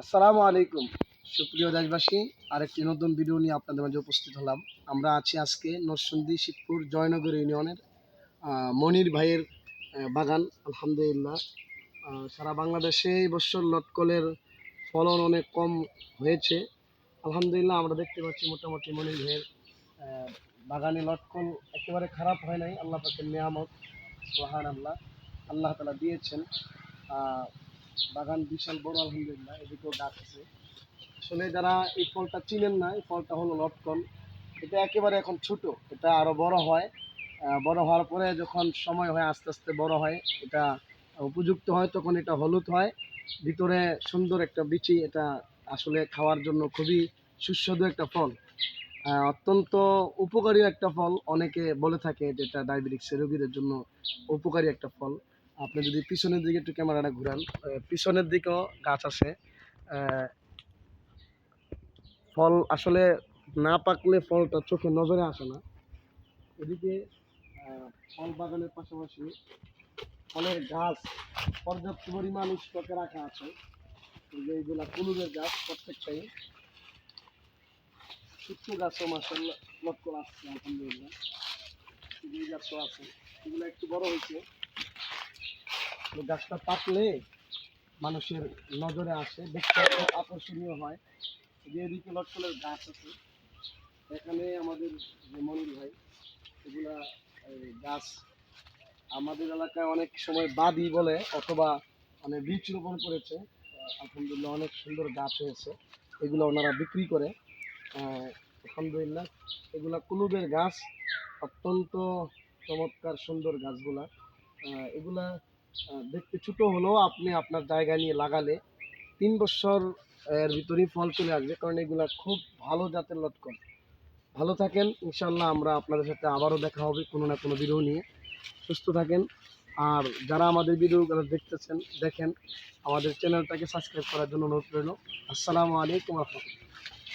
আসসালামু আলাইকুম। সুপ্রিয় দেশবাসী, আরেকটি নতুন ভিডিও নিয়ে আপনাদের মাঝে উপস্থিত হলাম। আমরা আছি আজকে নরসিংদী শিবপুর জয়নগর ইউনিয়নের মনির ভাইয়ের বাগান, আলহামদুলিল্লাহ। সারা বাংলাদেশে এই বছর লটকলের ফলন অনেক কম হয়েছে। আলহামদুলিল্লাহ, আমরা দেখতে পাচ্ছি মোটামুটি মনির ভাইয়ের বাগানে লটকল একেবারে খারাপ হয় নাই। আল্লাহ পাকের নিয়ামত সোহান আল্লাহ আল্লাহ তালা দিয়েছেন বাগান বিশাল বড়, আলহামদুলিল্লাহ। এদিকেও গাছ আছে। আসলে যারা এই ফলটা চিনেন না, এই ফলটা হলো লটকন। এটা একেবারে এখন ছোট, এটা আরও বড় হয়। বড় হওয়ার পরে যখন সময় হয়, আস্তে আস্তে বড় হয়, এটা উপযুক্ত হয়, তখন এটা হলুদ হয়। ভিতরে সুন্দর একটা বিচি, এটা আসলে খাওয়ার জন্য খুবই সুস্বাদু একটা ফল। অত্যন্ত উপকারী একটা ফল, অনেকে বলে থাকে যেটা ডায়াবেটিক্স রোগীদের জন্য উপকারী একটা ফল। আপনি যদি পিছনের দিকে একটু ক্যামেরাটা ঘুরান পিছনের দিকেও গাছ আছে। ফল আসলে না পাকলে ফলটা চোখে নজরে আসে না। এদিকে ফল বাগানের পাশাপাশি ফলের গাছ পর্যাপ্ত পরিমাণ স্টকে রাখা আছে। এইগুলা কুলুরের গাছ প্রত্যেকটাই। শুক্তো গাছও মাসাল্লাহ লক্ষ্য আসছে আলহামদুলিল্লাহ। গাছও আছে। এগুলো একটু বড় হয়েছে। গাছটা পাকলে মানুষের নজরে আসে দেখতে আকর্ষণীয় হয়। যে এদিকে লটকলের গাছ আছে, এখানে আমাদের যে মনির ভাই, এগুলা গাছ আমাদের এলাকায় অনেক সময় বাদি বলে অথবা মানে বীজ রোপণ করেছে। আলহামদুলিল্লাহ অনেক সুন্দর গাছ হয়েছে। এগুলো ওনারা বিক্রি করে আলহামদুলিল্লাহ। এগুলা কুলুবের গাছ, অত্যন্ত চমৎকার সুন্দর গাছগুলা। এগুলা দেখতে ছোট হলেও আপনি আপনার জায়গা নিয়ে লাগালে তিন বছর, এর ভিতরেই ফল চলে আসবে, কারণ এগুলা খুব ভালো জাতের লটকন। ভালো থাকেন ইনশাল্লাহ আমরা আপনাদের সাথে আবারও দেখা হবে কোনো না কোনো ভিডিও নিয়ে। সুস্থ থাকেন, আর যারা আমাদের ভিডিওগুলো দেখতেছেন, দেখেন, আমাদের চ্যানেলটাকে সাবস্ক্রাইব করার জন্য অনুরোধ রইল। আসসালামু আলাইকুম রহমতুল্লাহ।